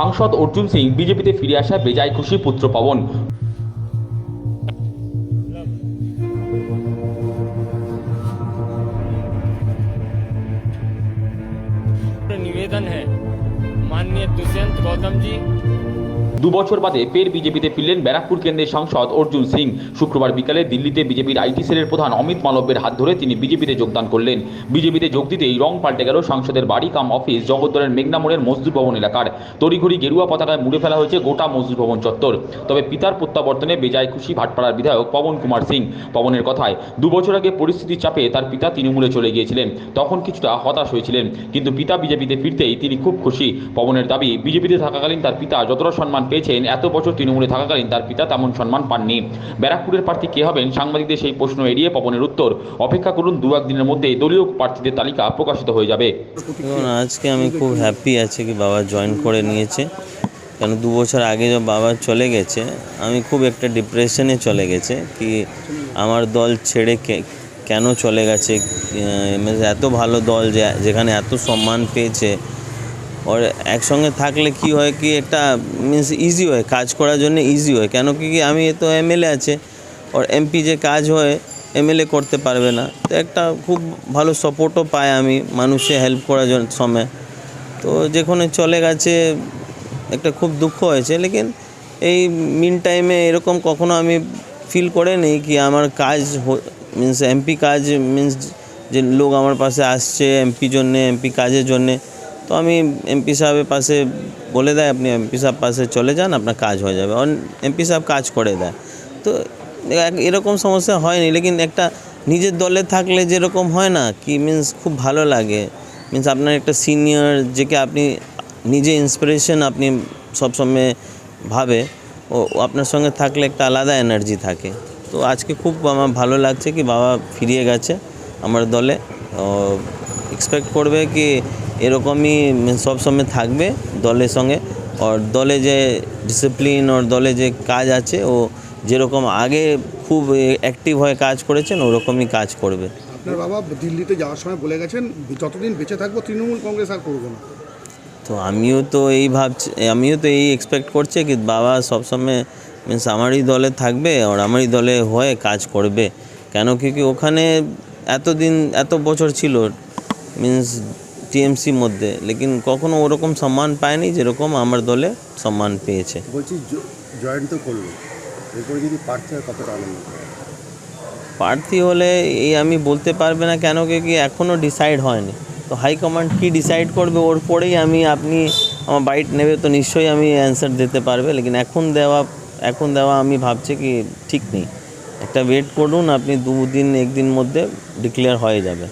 সাংসদ অর্জুন সিং বিজেপিতে ফিরে আসা বেজায় খুশি পুত্র পবন निवेदन है माननीय दुष्यंत गौतम जी দু বছর বাদে ফের বিজেপিতে ফিরলেন ব্যারাকপুর কেন্দ্রের সাংসদ অর্জুন সিং। শুক্রবার বিকালে দিল্লিতে বিজেপির আইটি সেলের প্রধান অমিত মালব্যের হাত ধরে তিনি বিজেপিতে যোগদান করলেন। বিজেপিতে যোগ দিতেই রং পাল্টে গেল সাংসদের বাড়ি, কাম অফিস, জগদ্দলের মেঘনা মোড়ের মজদুর ভবন এলাকার। তড়িঘড়ি গেরুয়া পতাকায় মুড়ে ফেলা হয়েছে গোটা মজদুর ভবন চত্বর। তবে পিতার প্রত্যাবর্তনে বেজায় খুশি ভাটপাড়ার বিধায়ক পবন কুমার সিং। পবনের কথায় দু বছর আগে পরিস্থিতির চাপে তার পিতা তৃণমূলে চলে গিয়েছিলেন। তখন কিছুটা হতাশ হয়েছিলেন। কিন্তু পিতা বিজেপিতে ফিরতেই তিনি খুব খুশি। পবনের দাবি, বিজেপিতে থাকাকালীন তার পিতা যতটা সম্মান পেয়েছেন, এত বছর তৃণমূলে থাকাকালীন তার পিতা তেমন সম্মান পাননি। ব্যারাকপুরের প্রার্থী কে হবেন? সাংবাদিকদের সেই প্রশ্ন এড়িয়ে পবনের উত্তর। অপেক্ষা করুন, দু একদিনের মধ্যে দলীয় প্রার্থীদের তালিকা প্রকাশিত হয়ে যাবে। আজকে আমি খুব হ্যাপি আছি কি বাবা জয়েন করে নিয়েছে। কেন দু বছর আগে যে বাবা চলে গেছে, আমি খুব একটা ডিপ্রেশনে চলে গেছে কি আমার দল ছেড়ে কেন চলে গেছে? এত ভালো দল যে, যেখানে এত সম্মান পেয়েছে ওর একসঙ্গে থাকলে কি হয় কি একটা মিন্স ইজি হয়, কাজ করার জন্য ইজি হয়। কেন কি আমি তো এমএলএ আছে ওর এমপি যে কাজ হয়, এমএলএ করতে পারবে না। তো একটা খুব ভালো সাপোর্টও পাই আমি মানুষে হেল্প করার জন্য সময়। তো যেখানে চলে গেছে, একটা খুব দুঃখ হয়েছে, লেকিন এই মিন টাইমে এরকম কখনো আমি ফিল করে নেই কি আমার কাজ মিন্স এমপি কাজ মিন্স যে লোক আমার পাশে আসছে এমপি জন্যে এমপি কাজের জন্যে তো আমি এমপি সাহেবের পাশে বলে দেয়, আপনি এমপি সাহেব পাশে চলে যান, আপনার কাজ হয়ে যাবে। অন এমপি সাহেব কাজ করে দেয়। তো এরকম সমস্যা হয়নি, লেকিন একটা নিজের দলে থাকলে যেরকম হয় না, কি মিন্স খুব ভালো লাগে। মিন্স আপনার একটা সিনিয়র যেকে আপনি, নিজে ইন্সপিরেশন আপনি সবসময় ভাবে, ও আপনার সঙ্গে থাকলে একটা আলাদা এনার্জি থাকে। তো আজকে খুব আমার ভালো লাগছে কি বাবা ফিরিয়ে গেছে, আমার দলে। এক্সপেক্ট করবে কি এরকমই সব সময় থাকবে দলের সঙ্গে। আর দলে যে ডিসিপ্লিন ওর দলে যে কাজ আছে ও যেরকম আগে খুব অ্যাক্টিভ হয়ে কাজ করেছেন ওরকমই কাজ করবে। আপনার বাবা দিল্লিতে যাওয়ার সময় বলে গেছেন যতদিন বেঁচে থাকব তৃণমূল কংগ্রেস আর করব না। তো আমিও তো এই ভাবছি আমিও তো এই এক্সপেক্ট করছি কি বাবা সবসময় মিন্স আমারই দলে থাকবে আর আমারই দলে হয়ে কাজ করবে। কেন কি কি ওখানে এতদিন এত বছর ছিল মিন্স টিএমসির মধ্যে লেকিন কখনো ওরকম সম্মান পায়নি যেরকম আমার দলে সম্মান পেয়েছে। বলছি জয়েন তো করল এরপরে যদি প্রার্থী হয় কতটা আনন্দ? প্রার্থী হলে এই আমি বলতে পারবে না কেন কি কি এখনও ডিসাইড হয়নি। তো হাইকমান্ড কি ডিসাইড করবে ওর পরেই আমি আপনি আমার বাইট নেবে তো নিশ্চয়ই আমি অ্যান্সার দিতে পারবে লেকিন এখন দেওয়া এখন দেওয়া আমি ভাবছি কি ঠিক নেই। একটা ওয়েট করুন আপনি দুদিন একদিন মধ্যে ডিক্লেয়ার হয়ে যাবে।